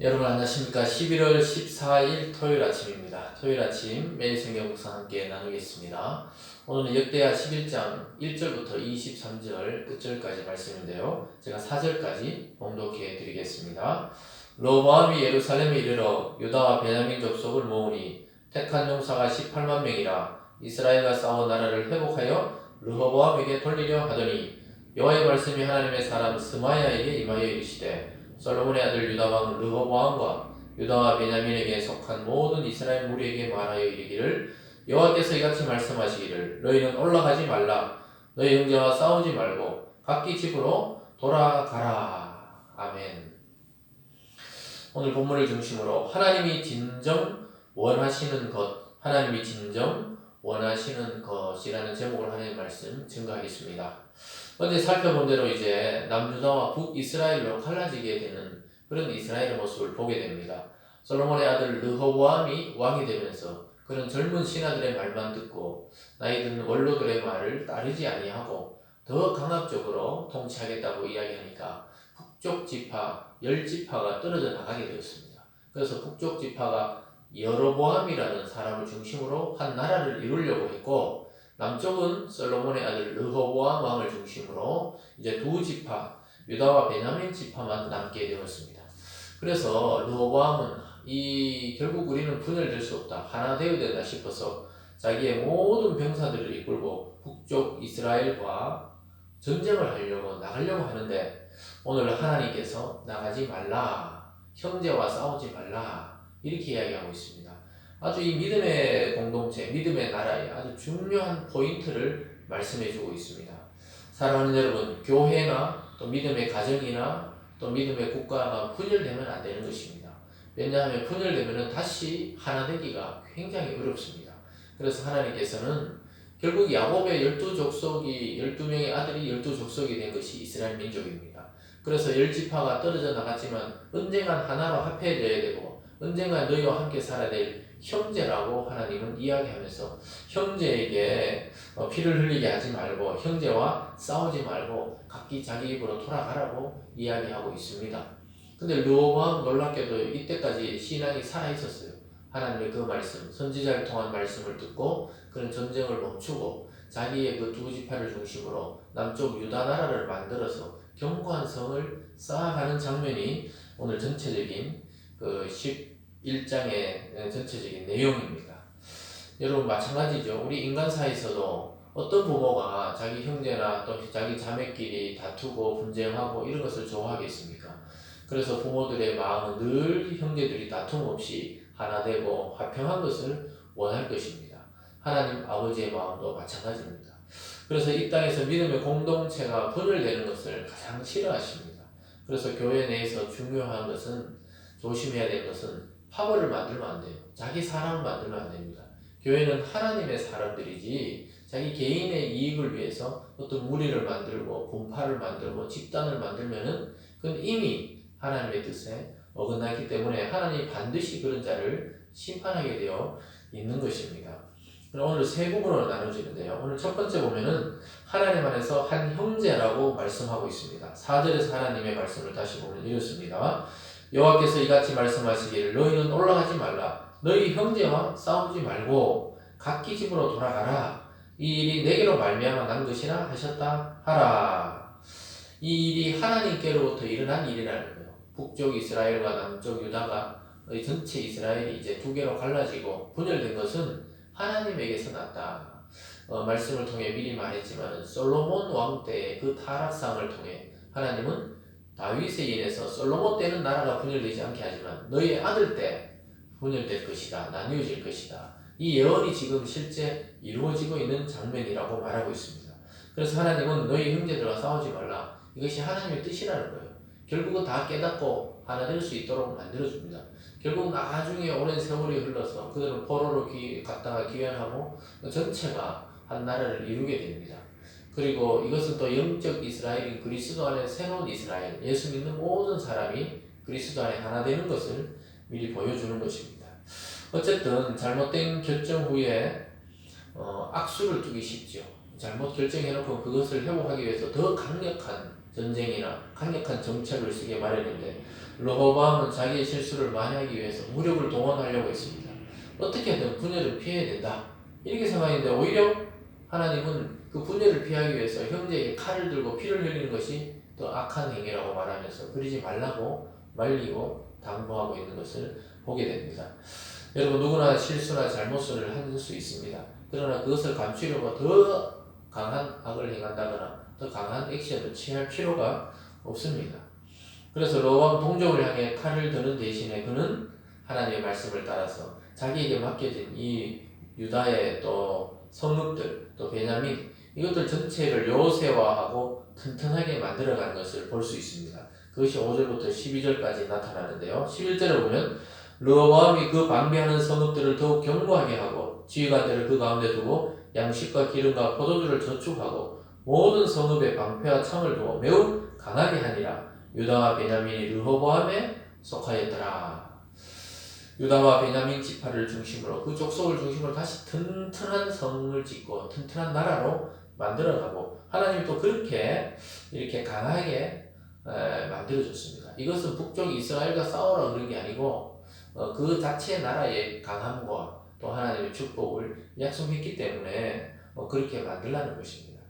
여러분 안녕하십니까? 11월 14일 토요일 아침입니다. 토요일 아침 매일 성경 묵상 함께 나누겠습니다. 오늘은 역대하 11장 1절부터 23절 끝절까지 말씀인데요. 제가 4절까지 봉독해 드리겠습니다. 로보암이 예루살렘에 이르러 유다와 베냐민 족속을 모으니 택한 용사가 18만 명이라 이스라엘과 싸워 나라를 회복하여 르호보암에게 돌리려 하더니 여호와의 말씀이 하나님의 사람 스마야에게 임하여 이르시되 솔로몬의 아들 유다 왕 르호보암과 유다와 베냐민에게 속한 모든 이스라엘 무리에게 말하여 이르기를 여호와께서 이같이 말씀하시기를 너희는 올라가지 말라 너희 형제와 싸우지 말고 각기 집으로 돌아가라 아멘. 오늘 본문을 중심으로 하나님이 진정 원하시는 것 하나님이 진정 원하시는 것이라는 제목으로 하나님 말씀 증거하겠습니다. 어제 살펴본 대로 이제 남유다와 북이스라엘로 갈라지게 되는 그런 이스라엘의 모습을 보게 됩니다. 솔로몬의 아들 르호보암이 왕이 되면서 그런 젊은 신하들의 말만 듣고 나이 든 원로들의 말을 따르지 아니하고 더 강압적으로 통치하겠다고 이야기하니까 북쪽 지파 열 지파가 떨어져 나가게 되었습니다. 그래서 북쪽 지파가 여로보암이라는 사람을 중심으로 한 나라를 이루려고 했고 남쪽은 솔로몬의 아들 르호보암 왕을 중심으로 이제 두 지파 유다와 베냐민 지파만 남게 되었습니다. 그래서 르호보암은 이 결국 우리는 분열될 수 없다 하나 되어야 된다 싶어서 자기의 모든 병사들을 이끌고 북쪽 이스라엘과 전쟁을 하려고 나가려고 하는데 오늘 하나님께서 나가지 말라 형제와 싸우지 말라 이렇게 이야기하고 있습니다. 아주 이 믿음의 공동체, 믿음의 나라에 아주 중요한 포인트를 말씀해 주고 있습니다. 사랑하는 여러분, 교회나 또 믿음의 가정이나 또 믿음의 국가가 분열되면 안 되는 것입니다. 왜냐하면 분열되면 다시 하나 되기가 굉장히 어렵습니다. 그래서 하나님께서는 결국 야곱의 열두 족속이 열두 명의 아들이 열두 족속이 된 것이 이스라엘 민족입니다. 그래서 열 지파가 떨어져 나갔지만 언젠간 하나로 합해져야 되고 언젠가 너희와 함께 살아야 될 형제라고 하나님은 이야기하면서 형제에게 어, 피를 흘리게 하지 말고 형제와 싸우지 말고 각기 자기 입으로 돌아가라고 이야기하고 있습니다. 근데 르호보암 놀랍게도 이때까지 신앙이 살아 있었어요. 하나님의 그 말씀, 선지자를 통한 말씀을 듣고 그런 전쟁을 멈추고 자기의 그 두 지파를 중심으로 남쪽 유다 나라를 만들어서 견고한 성을 쌓아가는 장면이 오늘 전체적인 그 11장의 전체적인 내용입니다. 여러분 마찬가지죠. 우리 인간사에서도 어떤 부모가 자기 형제나 또 자기 자매끼리 다투고 분쟁하고 이런 것을 좋아하겠습니까? 그래서 부모들의 마음은 늘 형제들이 다툼 없이 하나 되고 화평한 것을 원할 것입니다. 하나님 아버지의 마음도 마찬가지입니다. 그래서 이 땅에서 믿음의 공동체가 분열되는 것을 가장 싫어하십니다. 그래서 교회 내에서 중요한 것은 조심해야 될 것은 파벌을 만들면 안 돼요. 자기 사람을 만들면 안 됩니다. 교회는 하나님의 사람들이지 자기 개인의 이익을 위해서 어떤 무리를 만들고 분파를 만들고 집단을 만들면은 그건 이미 하나님의 뜻에 어긋나기 때문에 하나님 반드시 그런 자를 심판하게 되어 있는 것입니다. 오늘 세 부분으로 나눠지는데요. 오늘 첫 번째 보면은 하나님 안에서 한 형제라고 말씀하고 있습니다. 4절에서 하나님의 말씀을 다시 보면 이렇습니다. 여호와께서 이같이 말씀하시기를 너희는 올라가지 말라. 너희 형제와 싸우지 말고 각기 집으로 돌아가라. 이 일이 내게로 말미암아 난 것이라 하셨다 하라. 이 일이 하나님께로부터 일어난 일이라는 거예요. 북쪽 이스라엘과 남쪽 유다가 전체 이스라엘이 이제 두 개로 갈라지고 분열된 것은 하나님에게서 났다. 어, 말씀을 통해 미리 말했지만 솔로몬 왕 때의 그 타락상을 통해 하나님은 다윗에 인해서 솔로몬 때는 나라가 분열되지 않게 하지만 너희의 아들 때 분열될 것이다. 나뉘어질 것이다. 이 예언이 지금 실제 이루어지고 있는 장면이라고 말하고 있습니다. 그래서 하나님은 너희 형제들과 싸우지 말라. 이것이 하나님의 뜻이라는 거예요. 결국은 다 깨닫고 하나 될 수 있도록 만들어줍니다. 결국 나중에 오랜 세월이 흘러서 그들은 포로로 기, 갔다가 귀환하고 전체가 한 나라를 이루게 됩니다. 그리고 이것은 또 영적 이스라엘인 그리스도 안에 새로운 이스라엘, 예수 믿는 모든 사람이 그리스도 안에 하나 되는 것을 미리 보여주는 것입니다. 어쨌든 잘못된 결정 후에 어, 악수를 두기 쉽죠. 잘못 결정해놓고 그것을 회복하기 위해서 더 강력한 전쟁이나 강력한 정책을 쓰게 마련인데 르호보암은 자기의 실수를 만회하기 위해서 무력을 동원하려고 했습니다. 어떻게든 분열을 피해야 된다. 이렇게 생각했는데 오히려 하나님은 그 분열을 피하기 위해서 형제에게 칼을 들고 피를 흘리는 것이 더 악한 행위라고 말하면서 그러지 말라고 말리고 당부하고 있는 것을 보게 됩니다. 여러분 누구나 실수나 잘못을 할 수 있습니다. 그러나 그것을 감추려고 더 강한 악을 행한다거나 더 강한 액션을 취할 필요가 없습니다. 그래서 로왕 동족을 향해 칼을 드는 대신에 그는 하나님의 말씀을 따라서 자기에게 맡겨진 이 유다의 또 성읍들 또 베냐민 이것들 전체를 요새화하고 튼튼하게 만들어간 것을 볼 수 있습니다. 그것이 5절부터 12절까지 나타나는데요. 11절에 보면 르호보암이 그 방비하는 성읍들을 더욱 견고하게 하고 지휘관들을 그 가운데 두고 양식과 기름과 포도주를 저축하고 모든 성읍에 방패와 창을 두고 매우 강하게 하니라 유다와 베냐민이 르호보암에 속하였더라. 유다와 베냐민 지파를 중심으로 그 족속을 중심으로 다시 튼튼한 성을 짓고 튼튼한 나라로 만들어가고 하나님이 또 그렇게 이렇게 강하게 에, 만들어줬습니다. 이것은 북쪽 이스라엘과 싸우라 그런 게 아니고 어, 그 자체의 나라의 강함과 또 하나님의 축복을 약속했기 때문에 어, 그렇게 만들라는 것입니다.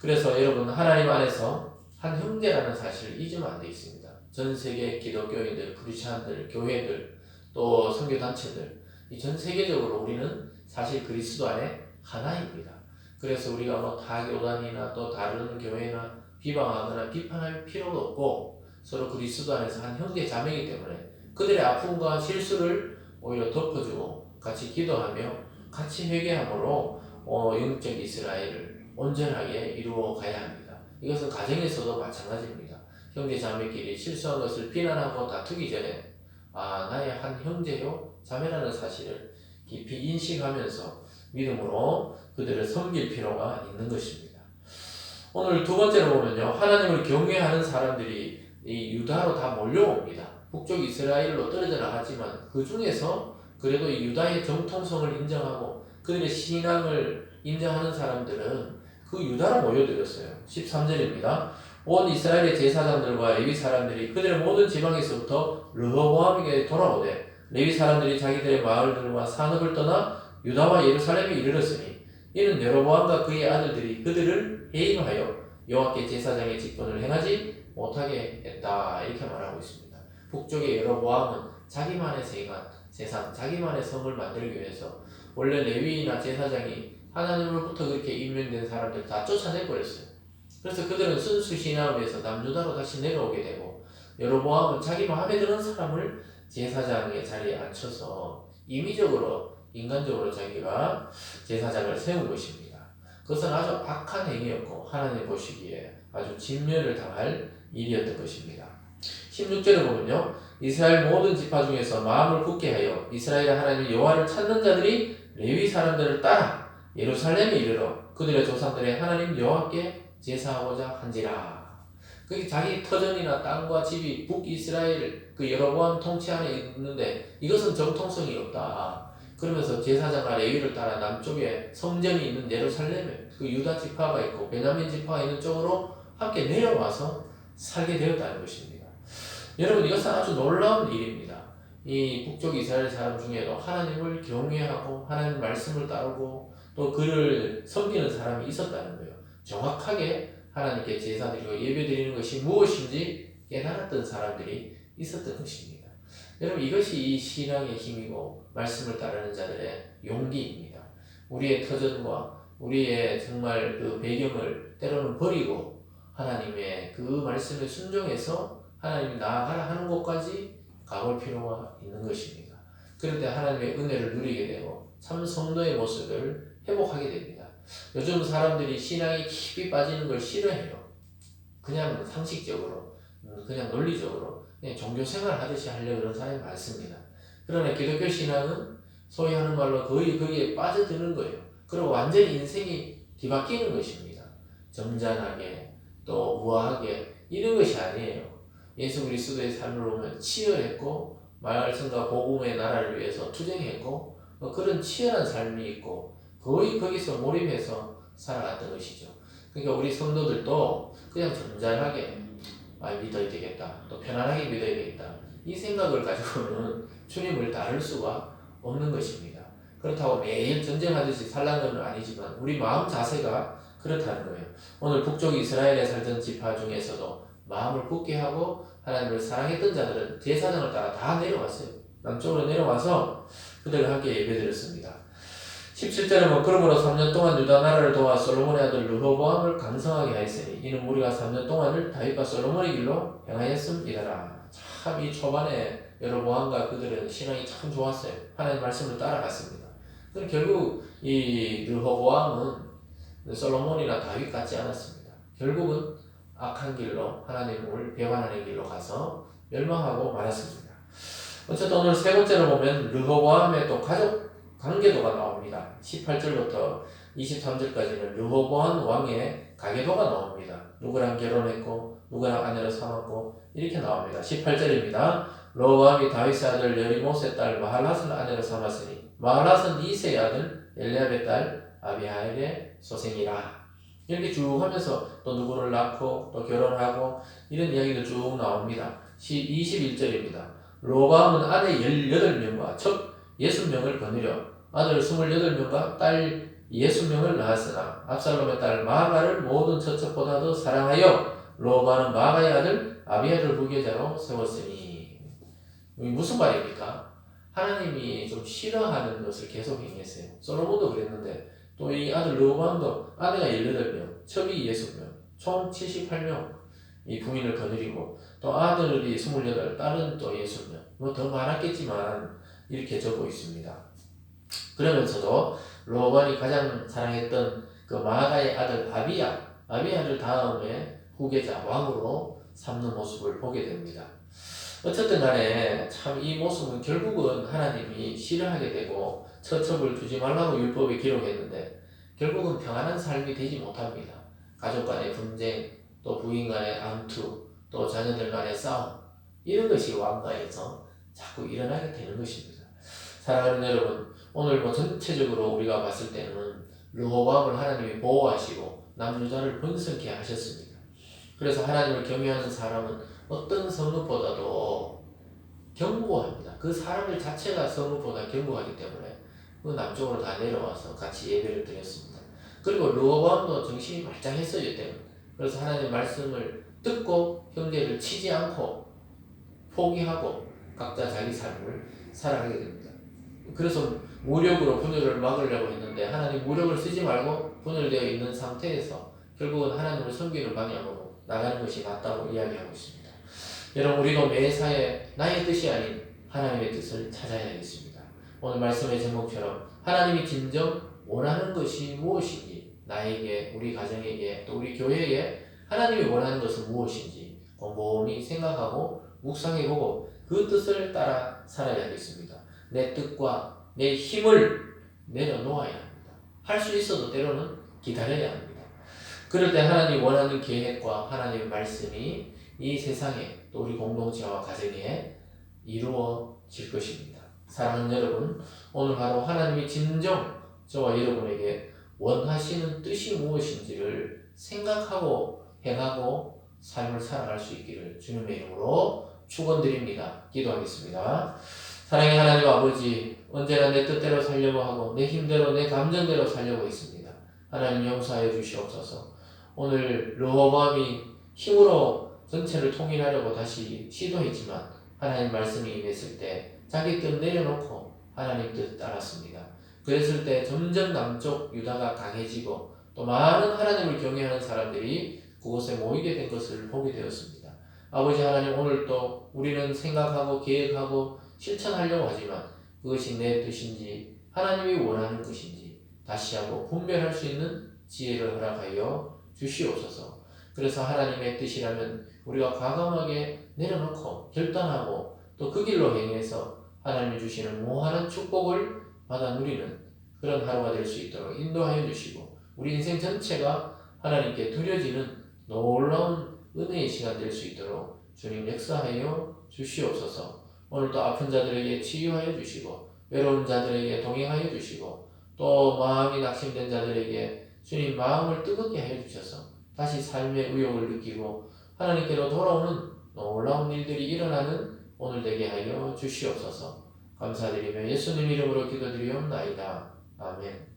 그래서 여러분 하나님 안에서 한 형제라는 사실을 잊으면 안 돼 있습니다. 전 세계 기독교인들, 크리스찬들, 교회들, 또 선교 단체들 이 전 세계적으로 우리는 사실 그리스도 안에 하나입니다. 그래서 우리가 뭐 타교단이나 또 다른 교회나 비방하거나 비판할 필요도 없고 서로 그리스도 안에서 한 형제 자매이기 때문에 그들의 아픔과 실수를 오히려 덮어주고 같이 기도하며 같이 회개함으로 어, 영적 이스라엘을 온전하게 이루어 가야 합니다. 이것은 가정에서도 마찬가지입니다. 형제 자매끼리 실수한 것을 비난하고 다투기 전에 아 나의 한 형제요 자매라는 사실을 깊이 인식하면서 믿음으로 그들을 섬길 필요가 있는 것입니다. 오늘 두 번째로 보면요 하나님을 경외하는 사람들이 이 유다로 다 몰려옵니다. 북쪽 이스라엘로 떨어져 나갔지만 그 중에서 그래도 이 유다의 정통성을 인정하고 그들의 신앙을 인정하는 사람들은 그 유다로 모여들었어요. 13절입니다. 온 이스라엘의 제사장들과 레위 사람들이 그들의 모든 지방에서부터 르호보암에게 돌아오되 레위 사람들이 자기들의 마을들과 산업을 떠나 유다와 예루살렘에 이르렀으니 이는 여로보암과 그의 아들들이 그들을 해임하여 여호와께 제사장의 직분을 행하지 못하게 했다 이렇게 말하고 있습니다. 북쪽의 여로보암은 자기만의 세관, 세상, 자기만의 성을 만들기 위해서 원래 레위나 제사장이 하나님으로부터 그렇게 임명된 사람들 다 쫓아내 버렸어요. 그래서 그들은 순수 신앙에서 남유다로 다시 내려오게 되고 여로보암은 자기 마음에 드는 사람을 제사장의 자리에 앉혀서 임의적으로 인간적으로 자기가 제사장을 세운 것입니다. 그것은 아주 악한 행위였고 하나님 보시기에 아주 진멸을 당할 일이었던 것입니다. 16절에 보면요. 이스라엘 모든 지파 중에서 마음을 굳게 하여 이스라엘 하나님 여호와를 찾는 자들이 레위 사람들을 따라 예루살렘에 이르러 그들의 조상들의 하나님 여호와께 제사하고자 한지라. 그게 자기 터전이나 땅과 집이 북이스라엘 그 여로보암 통치 안에 있는데 이것은 정통성이 없다. 그러면서 제사장과 레위를 따라 남쪽에 성전이 있는 예루살렘에 그 유다 지파가 있고 베냐민 지파가 있는 쪽으로 함께 내려와서 살게 되었다는 것입니다. 여러분 이것은 아주 놀라운 일입니다. 이 북쪽 이스라엘 사람 중에도 하나님을 경외하고 하나님 말씀을 따르고 또 그를 섬기는 사람이 있었다는. 정확하게 하나님께 제사드리고 예배드리는 것이 무엇인지 깨달았던 사람들이 있었던 것입니다. 여러분 이것이 이 신앙의 힘이고 말씀을 따르는 자들의 용기입니다. 우리의 터전과 우리의 정말 그 배경을 때로는 버리고 하나님의 그 말씀에 순종해서 하나님이 나아가라 하는 곳까지 가볼 필요가 있는 것입니다. 그럴 때 하나님의 은혜를 누리게 되고 참 성도의 모습을 회복하게 됩니다. 요즘 사람들이 신앙이 깊이 빠지는 걸 싫어해요. 그냥 상식적으로, 음, 그냥 논리적으로, 그냥 종교 생활 하듯이 하려고 그런 사람이 많습니다. 그러나 기독교 신앙은 소위 하는 말로 거의 거기에 빠져드는 거예요. 그리고 완전히 인생이 뒤바뀌는 것입니다. 점잖하게, 또 우아하게, 이런 것이 아니에요. 예수 그리스도의 삶을 보면 치열했고, 말씀과 복음의 나라를 위해서 투쟁했고, 뭐 그런 치열한 삶이 있고, 거의 거기서 몰입해서 살아갔던 것이죠. 그러니까 우리 성도들도 그냥 점잖하게 아, 믿어야 되겠다. 또 편안하게 믿어야 되겠다. 이 생각을 가지고는 주님을 다룰 수가 없는 것입니다. 그렇다고 매일 전쟁하듯이 살라는 건 아니지만 우리 마음 자세가 그렇다는 거예요. 오늘 북쪽 이스라엘에 살던 지파 중에서도 마음을 굳게 하고 하나님을 사랑했던 자들은 제사장을 따라 다 내려왔어요. 남쪽으로 내려와서 그들과 함께 예배드렸습니다. 17절에 뭐 그러므로 3년 동안 유다 나라를 도와 솔로몬의 아들 르호보암을 강성하게 하였으니 이는 우리가 3년 동안을 다윗과 솔로몬의 길로 행하였음이더라. 참 이 초반에 여로보암과 그들은 신앙이 참 좋았어요. 하나님 말씀을 따라갔습니다. 그럼 결국 이 르호보암은 솔로몬이나 다윗 같지 않았습니다. 결국은 악한 길로 하나님을 배반하는 길로 가서 멸망하고 말았습니다. 어쨌든 오늘 세 번째로 보면 르호보암의 또 가족 관계도가 나옵니다. 18절부터 23절까지는 르호보암 왕의 가계도가 나옵니다. 누구랑 결혼했고 누구랑 아내를 삼았고 이렇게 나옵니다. 18절입니다. 로보암이 다윗의 아들 여리못의 딸 마할랏을 아내로 삼았으니 마할랏은 이세의 아들 엘리압의 딸 아비하일의 소생이라. 이렇게 쭉 하면서 또 누구를 낳고 또 결혼하고 이런 이야기들 쭉 나옵니다. 21절입니다. 로밤은 아내 18명과 첫 60명을 거느려 아들 28명과 딸 60명을 낳았으나 압살롬의 딸 마가를 모든 처첩보다 도 사랑하여 로바는 마가의 아들 아비아를 후계자로 세웠으니 무슨 말입니까? 하나님이 좀 싫어하는 것을 계속 행했어요. 솔로몬도 그랬는데 또 이 아들 로밤도 아내가 18명, 첩이 60명, 총 78명 이 부인을 거느리고 또 아들이 28, 딸은 또 60명 뭐 더 많았겠지만 이렇게 적고 있습니다. 그러면서도 로반이 가장 사랑했던 그 마가의 아들 아비야, 아비야를 다음에 후계자 왕으로 삼는 모습을 보게 됩니다. 어쨌든 간에 참 이 모습은 결국은 하나님이 싫어하게 되고 처첩을 주지 말라고 율법에 기록했는데 결국은 평안한 삶이 되지 못합니다. 가족 간의 분쟁, 또 부인 간의 암투, 또 자녀들 간의 싸움 이런 것이 왕가에서 자꾸 일어나게 되는 것입니다. 사랑하는 여러분, 오늘 뭐 전체적으로 우리가 봤을 때는 르호밤을 하나님이 보호하시고 남유다를 번성케 하셨습니다. 그래서 하나님을 경외하는 사람은 어떤 성읍보다도 견고합니다. 그 사람들 자체가 성읍보다 견고하기 때문에 그 남쪽으로 다 내려와서 같이 예배를 드렸습니다. 그리고 르호밤도 정신이 말짱했어요 때문에 그래서 하나님 말씀을 듣고 형제를 치지 않고 포기하고 각자 자기 삶을 살아가게 됩니다. 그래서 무력으로 분열을 막으려고 했는데 하나님 무력을 쓰지 말고 분열되어 있는 상태에서 결국은 하나님을 섬기는 방향으로 나가는 것이 맞다고 이야기하고 있습니다. 여러분 우리도 매사에 나의 뜻이 아닌 하나님의 뜻을 찾아야겠습니다. 오늘 말씀의 제목처럼 하나님이 진정 원하는 것이 무엇인지 나에게 우리 가정에게 또 우리 교회에 하나님이 원하는 것은 무엇인지 곰곰이 생각하고 묵상해보고 그 뜻을 따라 살아야겠습니다. 내 뜻과 내 힘을 내려놓아야 합니다. 할 수 있어도 때로는 기다려야 합니다. 그럴 때 하나님 원하는 계획과 하나님의 말씀이 이 세상에 또 우리 공동체와 가정에 이루어질 것입니다. 사랑하는 여러분, 오늘 바로 하나님이 진정 저와 여러분에게 원하시는 뜻이 무엇인지를 생각하고 행하고 삶을 살아갈 수 있기를 주님의 이름으로 축원드립니다. 기도하겠습니다. 사랑의 하나님 아버지, 언제나 내 뜻대로 살려고 하고 내 힘대로 내 감정대로 살려고 했습니다. 하나님 용서하여 주시옵소서. 오늘 르호밤이 힘으로 전체를 통일하려고 다시 시도했지만 하나님 말씀이 임했을 때 자기 뜻 내려놓고 하나님 뜻 따랐습니다. 그랬을 때 점점 남쪽 유다가 강해지고 또 많은 하나님을 경외하는 사람들이 그곳에 모이게 된 것을 보게 되었습니다. 아버지 하나님 오늘 또 우리는 생각하고 계획하고 실천하려고 하지만 그것이 내 뜻인지 하나님이 원하는 것인지 다시 한번 분별할 수 있는 지혜를 허락하여 주시옵소서. 그래서 하나님의 뜻이라면 우리가 과감하게 내려놓고 결단하고 또 그 길로 행해서 하나님이 주시는 무한한 축복을 받아 누리는 그런 하루가 될 수 있도록 인도하여 주시고 우리 인생 전체가 하나님께 드려지는 놀라운 은혜의 시간 될 수 있도록 주님 역사하여 주시옵소서. 오늘도 아픈 자들에게 치유하여 주시고 외로운 자들에게 동행하여 주시고 또 마음이 낙심된 자들에게 주님 마음을 뜨겁게 하여 주셔서 다시 삶의 의욕을 느끼고 하나님께로 돌아오는 놀라운 일들이 일어나는 오늘 되게 하여 주시옵소서. 감사드리며 예수님 이름으로 기도드리옵나이다. 아멘.